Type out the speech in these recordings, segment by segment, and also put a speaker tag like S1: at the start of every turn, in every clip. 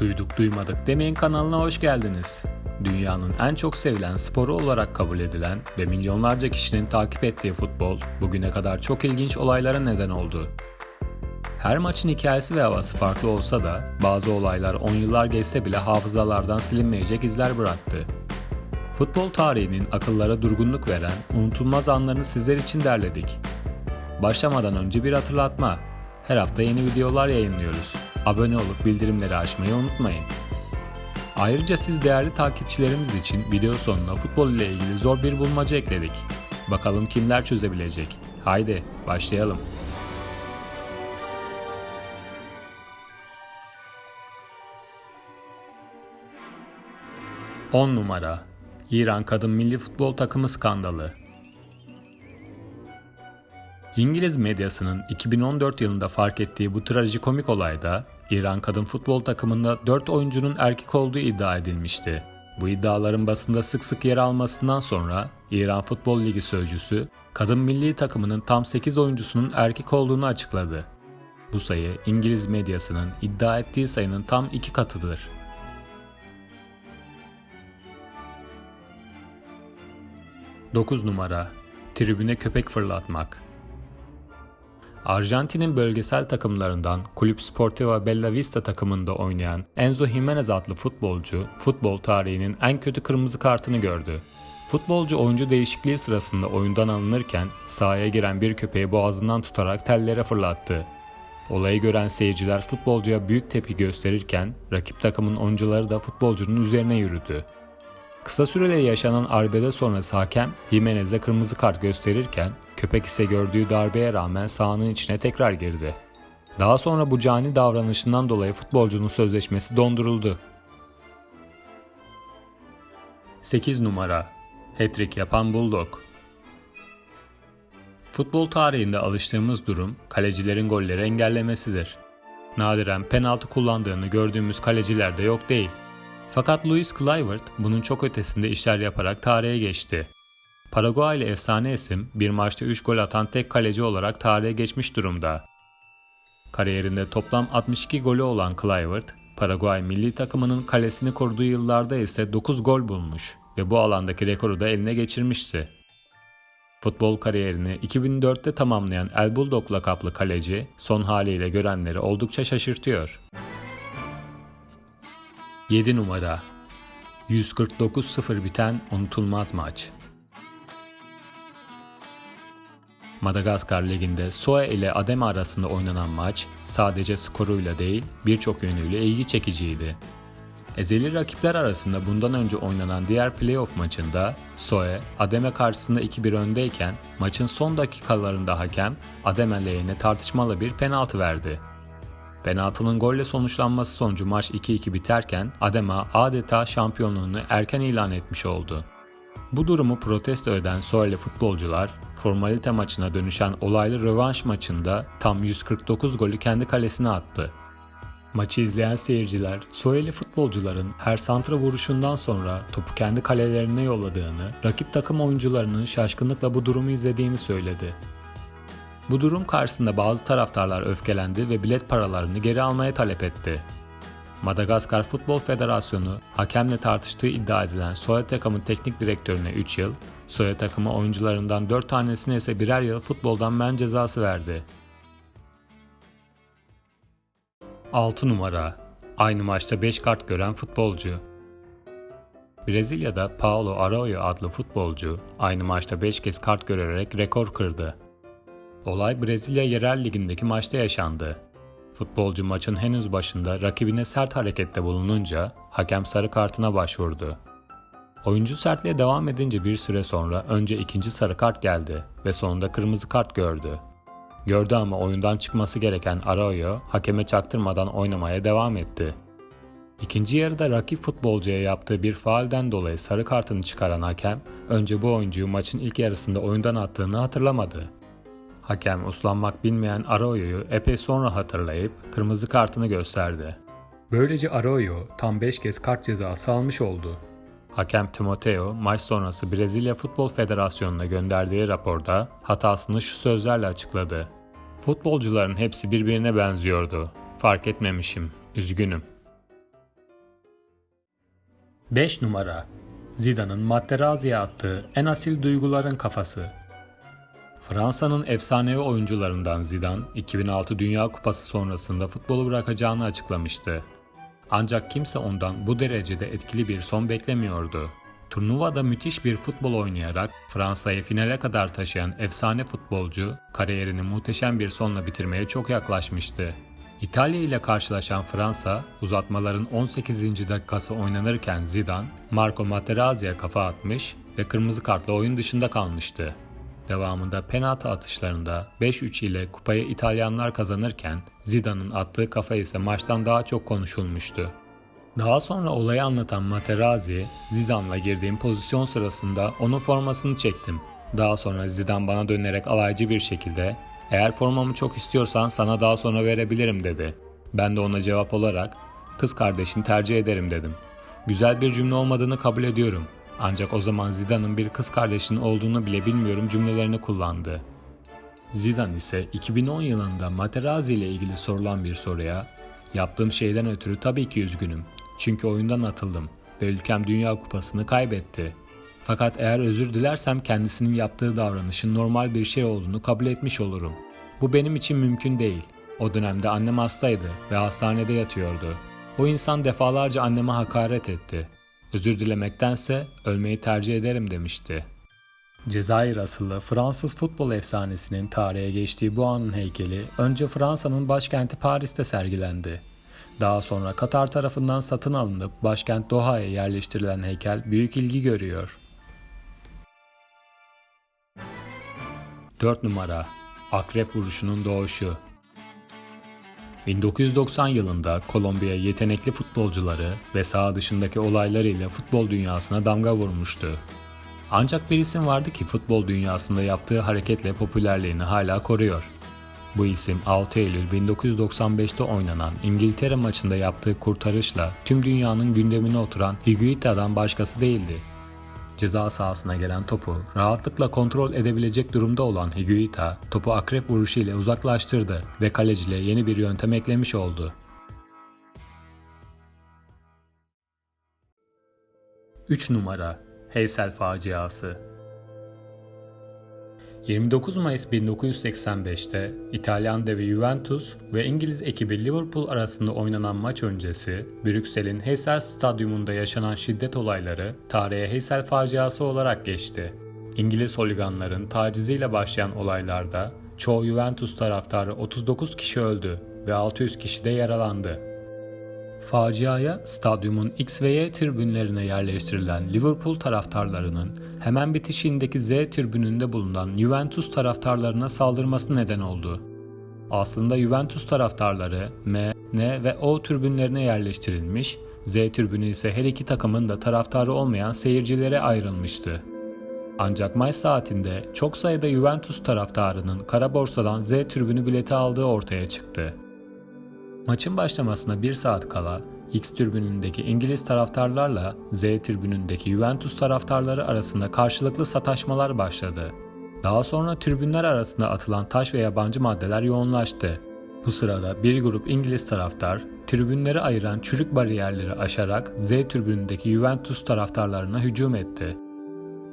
S1: Duyduk duymadık demeyin kanalına hoş geldiniz. Dünyanın en çok sevilen sporu olarak kabul edilen ve milyonlarca kişinin takip ettiği futbol bugüne kadar çok ilginç olaylara neden oldu. Her maçın hikayesi ve havası farklı olsa da bazı olaylar 10 yıllar geçse bile hafızalardan silinmeyecek izler bıraktı. Futbol tarihinin akıllara durgunluk veren unutulmaz anlarını sizler için derledik. Başlamadan önce bir hatırlatma. Her hafta yeni videolar yayınlıyoruz. Abone olup bildirimleri açmayı unutmayın. Ayrıca siz değerli takipçilerimiz için video sonuna futbol ile ilgili zor bir bulmaca ekledik. Bakalım kimler çözebilecek. Haydi başlayalım. On numara İran kadın milli futbol takımı skandalı. İngiliz medyasının 2014 yılında fark ettiği bu trajikomik olayda İran kadın futbol takımında 4 oyuncunun erkek olduğu iddia edilmişti. Bu iddiaların basında sık sık yer almasından sonra İran Futbol Ligi sözcüsü kadın milli takımının tam 8 oyuncusunun erkek olduğunu açıkladı. Bu sayı İngiliz medyasının iddia ettiği sayının tam iki katıdır. Dokuz numara Tribüne köpek fırlatmak Arjantin'in bölgesel takımlarından Kulüp Sportiva Bella Vista takımında oynayan Enzo Jimenez adlı futbolcu futbol tarihinin en kötü kırmızı kartını gördü. Futbolcu oyuncu değişikliği sırasında oyundan alınırken sahaya giren bir köpeği boğazından tutarak tellere fırlattı. Olayı gören seyirciler futbolcuya büyük tepki gösterirken rakip takımın oyuncuları da futbolcunun üzerine yürüdü. Kısa süreli yaşanan arbede sonrası hakem Jimenez'e kırmızı kart gösterirken köpek ise gördüğü darbeye rağmen sahanın içine tekrar girdi. Daha sonra bu cani davranışından dolayı futbolcunun sözleşmesi donduruldu. 8 numara Hat-trick yapan Bulldog Futbol tarihinde alıştığımız durum kalecilerin golleri engellemesidir. Nadiren penaltı kullandığını gördüğümüz kaleciler de yok değil. Fakat Louis Kluivert bunun çok ötesinde işler yaparak tarihe geçti. Paraguaylı efsane isim bir maçta 3 gol atan tek kaleci olarak tarihe geçmiş durumda. Kariyerinde toplam 62 golü olan Kluivert, Paraguay milli takımının kalesini koruduğu yıllarda ise 9 gol bulmuş ve bu alandaki rekoru da eline geçirmişti. Futbol kariyerini 2004'te tamamlayan El Bulldog lakaplı kaleci son haliyle görenleri oldukça şaşırtıyor. 7 numara 149-0 biten unutulmaz maç. Madagaskar Ligi'nde Soe ile Adem arasında oynanan maç sadece skoruyla değil birçok yönüyle ilgi çekiciydi. Ezeli rakipler arasında bundan önce oynanan diğer playoff maçında Soe, Adem'e karşısında 2-1 öndeyken maçın son dakikalarında hakem Adem'e lehine tartışmalı bir penaltı verdi. Penaltının golle sonuçlanması sonucu maç 2-2 biterken Adema adeta şampiyonluğunu erken ilan etmiş oldu. Bu durumu protesto eden Soeli futbolcular, formalite maçına dönüşen olaylı rövanş maçında tam 149 golü kendi kalesine attı. Maçı izleyen seyirciler, Soeli futbolcuların her santra vuruşundan sonra topu kendi kalelerine yolladığını, rakip takım oyuncularının şaşkınlıkla bu durumu izlediğini söyledi. Bu durum karşısında bazı taraftarlar öfkelendi ve bilet paralarını geri almaya talep etti. Madagaskar Futbol Federasyonu hakemle tartıştığı iddia edilen Soya takımı teknik direktörüne 3 yıl, Soya takımı oyuncularından 4 tanesine ise birer yıl futboldan men cezası verdi. 6 numara Aynı maçta 5 kart gören futbolcu Brezilya'da Paulo Arroyo adlı futbolcu aynı maçta 5 kez kart görerek rekor kırdı. Olay Brezilya Yerel Ligi'ndeki maçta yaşandı. Futbolcu maçın henüz başında rakibine sert harekette bulununca hakem sarı kartına başvurdu. Oyuncu sertliğe devam edince bir süre sonra önce ikinci sarı kart geldi ve sonunda kırmızı kart gördü. Gördü ama oyundan çıkması gereken Arroyo hakeme çaktırmadan oynamaya devam etti. İkinci yarıda rakip futbolcuya yaptığı bir faalden dolayı sarı kartını çıkaran hakem önce bu oyuncuyu maçın ilk yarısında oyundan attığını hatırlamadı. Hakem uslanmak bilmeyen Arroyo'yu epey sonra hatırlayıp kırmızı kartını gösterdi. Böylece Arroyo tam 5 kez kart cezası almış oldu. Hakem Timoteo maç sonrası Brezilya Futbol Federasyonu'na gönderdiği raporda hatasını şu sözlerle açıkladı. Futbolcuların hepsi birbirine benziyordu. Fark etmemişim. Üzgünüm. 5 numara Zidane'ın Materazzi'ye attığı en asil duyguların kafası. Fransa'nın efsanevi oyuncularından Zidane, 2006 Dünya Kupası sonrasında futbolu bırakacağını açıklamıştı. Ancak kimse ondan bu derecede etkili bir son beklemiyordu. Turnuvada müthiş bir futbol oynayarak Fransa'yı finale kadar taşıyan efsane futbolcu, kariyerini muhteşem bir sonla bitirmeye çok yaklaşmıştı. İtalya ile karşılaşan Fransa, uzatmaların 18. dakikası oynanırken Zidane, Marco Materazzi'ye kafa atmış ve kırmızı kartla oyun dışında kalmıştı. Devamında penaltı atışlarında 5-3 ile kupayı İtalyanlar kazanırken Zidane'ın attığı kafa ise maçtan daha çok konuşulmuştu. Daha sonra olayı anlatan Materazzi, Zidane'la girdiğim pozisyon sırasında onun formasını çektim. Daha sonra Zidane bana dönerek alaycı bir şekilde eğer formamı çok istiyorsan sana daha sonra verebilirim dedi. Ben de ona cevap olarak kız kardeşini tercih ederim dedim. Güzel bir cümle olmadığını kabul ediyorum. Ancak o zaman Zidane'ın bir kız kardeşinin olduğunu bile bilmiyorum cümlelerini kullandı. Zidane ise 2010 yılında Materazzi ile ilgili sorulan bir soruya Yaptığım şeyden ötürü tabii ki üzgünüm. Çünkü oyundan atıldım ve ülkem Dünya Kupası'nı kaybetti. Fakat eğer özür dilersem kendisinin yaptığı davranışın normal bir şey olduğunu kabul etmiş olurum. Bu benim için mümkün değil. O dönemde annem hastaydı ve hastanede yatıyordu. O insan defalarca anneme hakaret etti. Özür dilemektense ölmeyi tercih ederim demişti. Cezayir asıllı Fransız futbol efsanesinin tarihe geçtiği bu anın heykeli önce Fransa'nın başkenti Paris'te sergilendi. Daha sonra Katar tarafından satın alınıp başkent Doha'ya yerleştirilen heykel büyük ilgi görüyor. 4 numara Akrep vuruşunun doğuşu 1990 yılında Kolombiya yetenekli futbolcuları ve saha dışındaki olaylarıyla futbol dünyasına damga vurmuştu. Ancak bir isim vardı ki futbol dünyasında yaptığı hareketle popülerliğini hala koruyor. Bu isim 6 Eylül 1995'te oynanan İngiltere maçında yaptığı kurtarışla tüm dünyanın gündemine oturan Higuita'dan başkası değildi. Ceza sahasına gelen topu rahatlıkla kontrol edebilecek durumda olan Higuita, topu akrep vuruşu ile uzaklaştırdı ve kaleciliğe yeni bir yöntem eklemiş oldu. 3 numara Heysel faciası 29 Mayıs 1985'te İtalyan devi Juventus ve İngiliz ekibi Liverpool arasında oynanan maç öncesi Brüksel'in Heysel Stadyumunda yaşanan şiddet olayları tarihe Heysel faciası olarak geçti. İngiliz holiganların taciziyle başlayan olaylarda çoğu Juventus taraftarı 39 kişi öldü ve 600 kişi de yaralandı. Faciaya stadyumun X ve Y tribünlerine yerleştirilen Liverpool taraftarlarının hemen bitişiğindeki Z tribününde bulunan Juventus taraftarlarına saldırması neden oldu. Aslında Juventus taraftarları M, N ve O tribünlerine yerleştirilmiş, Z tribünü ise her iki takımın da taraftarı olmayan seyircilere ayrılmıştı. Ancak maç saatinde çok sayıda Juventus taraftarının kara borsadan Z tribünü bileti aldığı ortaya çıktı. Maçın başlamasına bir saat kala X tribünündeki İngiliz taraftarlarla Z tribünündeki Juventus taraftarları arasında karşılıklı sataşmalar başladı. Daha sonra tribünler arasında atılan taş ve yabancı maddeler yoğunlaştı. Bu sırada bir grup İngiliz taraftar tribünleri ayıran çürük bariyerleri aşarak Z tribünündeki Juventus taraftarlarına hücum etti.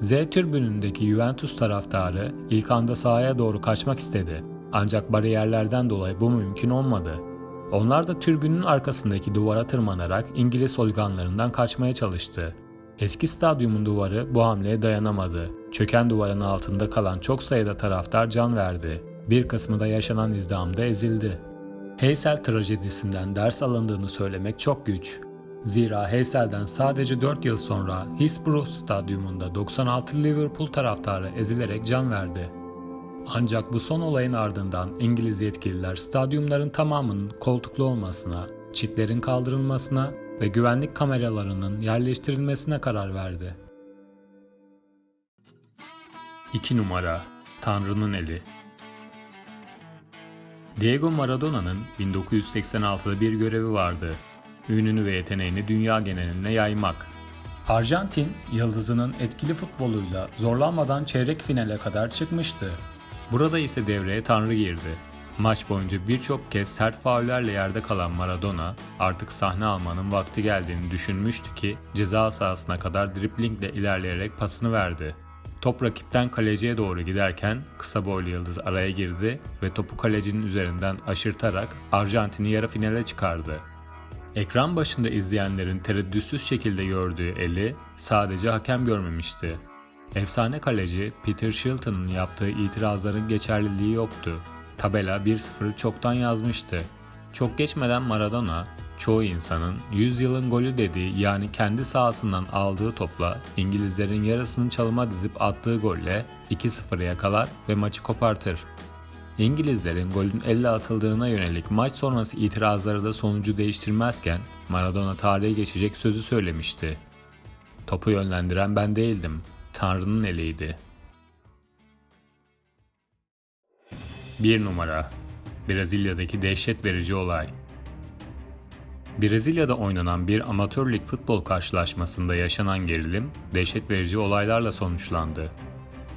S1: Z tribünündeki Juventus taraftarı ilk anda sahaya doğru kaçmak istedi. Ancak bariyerlerden dolayı bu mümkün olmadı. Onlar da türbünün arkasındaki duvara tırmanarak İngiliz holiganlarından kaçmaya çalıştı. Eski stadyumun duvarı bu hamleye dayanamadı. Çöken duvarın altında kalan çok sayıda taraftar can verdi. Bir kısmı da yaşanan izdihamda ezildi. Heysel trajedisinden ders alındığını söylemek çok güç. Zira Heysel'den sadece 4 yıl sonra Hillsborough Stadyumunda 96 Liverpool taraftarı ezilerek can verdi. Ancak bu son olayın ardından İngiliz yetkililer stadyumların tamamının koltuklu olmasına, çitlerin kaldırılmasına ve güvenlik kameralarının yerleştirilmesine karar verdi. 2 numara Tanrı'nın eli Diego Maradona'nın 1986'da bir görevi vardı. Ününü ve yeteneğini dünya geneline yaymak. Arjantin, yıldızının etkili futboluyla zorlanmadan çeyrek finale kadar çıkmıştı. Burada ise devreye Tanrı girdi. Maç boyunca birçok kez sert faullerle yerde kalan Maradona artık sahne almanın vakti geldiğini düşünmüştü ki ceza sahasına kadar driplingle ilerleyerek pasını verdi. Top rakipten kaleciye doğru giderken kısa boylu yıldız araya girdi ve topu kalecinin üzerinden aşırtarak Arjantin'i yarı finale çıkardı. Ekran başında izleyenlerin tereddütsüz şekilde gördüğü eli sadece hakem görmemişti. Efsane kaleci Peter Shilton'un yaptığı itirazların geçerliliği yoktu. Tabela 1-0'ı çoktan yazmıştı. Çok geçmeden Maradona, çoğu insanın 100 yılın golü dediği yani kendi sahasından aldığı topla İngilizlerin yarısını çalıma dizip attığı golle 2-0'ı yakalar ve maçı kopartır. İngilizlerin golün elle atıldığına yönelik maç sonrası itirazları da sonucu değiştirmezken Maradona tarihe geçecek sözü söylemişti. Topu yönlendiren ben değildim, Tanrı'nın eliydi. 1 numara Brezilya'daki dehşet verici olay Brezilya'da oynanan bir amatör lig futbol karşılaşmasında yaşanan gerilim dehşet verici olaylarla sonuçlandı.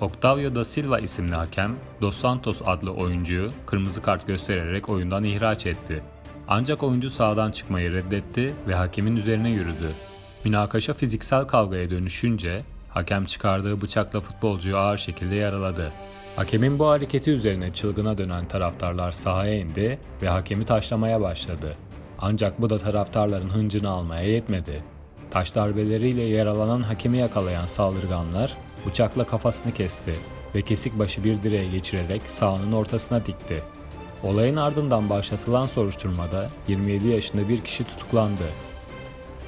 S1: Octavio da Silva isimli hakem, Dos Santos adlı oyuncuyu kırmızı kart göstererek oyundan ihraç etti. Ancak oyuncu sahadan çıkmayı reddetti ve hakemin üzerine yürüdü. Münakaşa fiziksel kavgaya dönüşünce hakem çıkardığı bıçakla futbolcuyu ağır şekilde yaraladı. Hakemin bu hareketi üzerine çılgına dönen taraftarlar sahaya indi ve hakemi taşlamaya başladı. Ancak bu da taraftarların hıncını almaya yetmedi. Taş darbeleriyle yaralanan hakemi yakalayan saldırganlar bıçakla kafasını kesti ve kesik başı bir direğe geçirerek sahanın ortasına dikti. Olayın ardından başlatılan soruşturmada 27 yaşında bir kişi tutuklandı.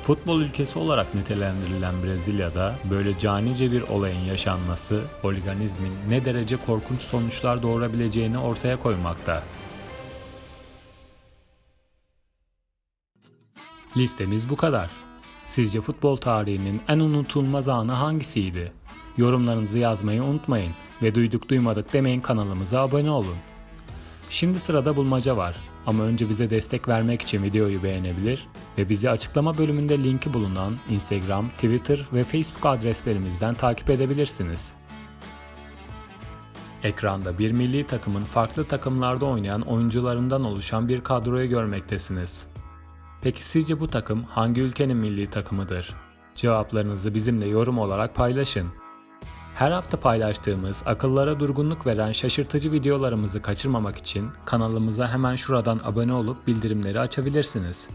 S1: Futbol ülkesi olarak nitelendirilen Brezilya'da böyle canice bir olayın yaşanması, holiganizmin ne derece korkunç sonuçlar doğurabileceğini ortaya koymakta. Listemiz bu kadar. Sizce futbol tarihinin en unutulmaz anı hangisiydi? Yorumlarınızı yazmayı unutmayın ve duyduk duymadık demeyin kanalımıza abone olun. Şimdi sırada bulmaca var ama önce bize destek vermek için videoyu beğenebilir ve bizi açıklama bölümünde linki bulunan Instagram, Twitter ve Facebook adreslerimizden takip edebilirsiniz. Ekranda bir milli takımın farklı takımlarda oynayan oyuncularından oluşan bir kadroyu görmektesiniz. Peki sizce bu takım hangi ülkenin milli takımıdır? Cevaplarınızı bizimle yorum olarak paylaşın. Her hafta paylaştığımız akıllara durgunluk veren şaşırtıcı videolarımızı kaçırmamak için kanalımıza hemen şuradan abone olup bildirimleri açabilirsiniz.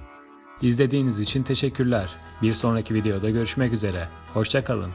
S1: İzlediğiniz için teşekkürler. Bir sonraki videoda görüşmek üzere. Hoşçakalın.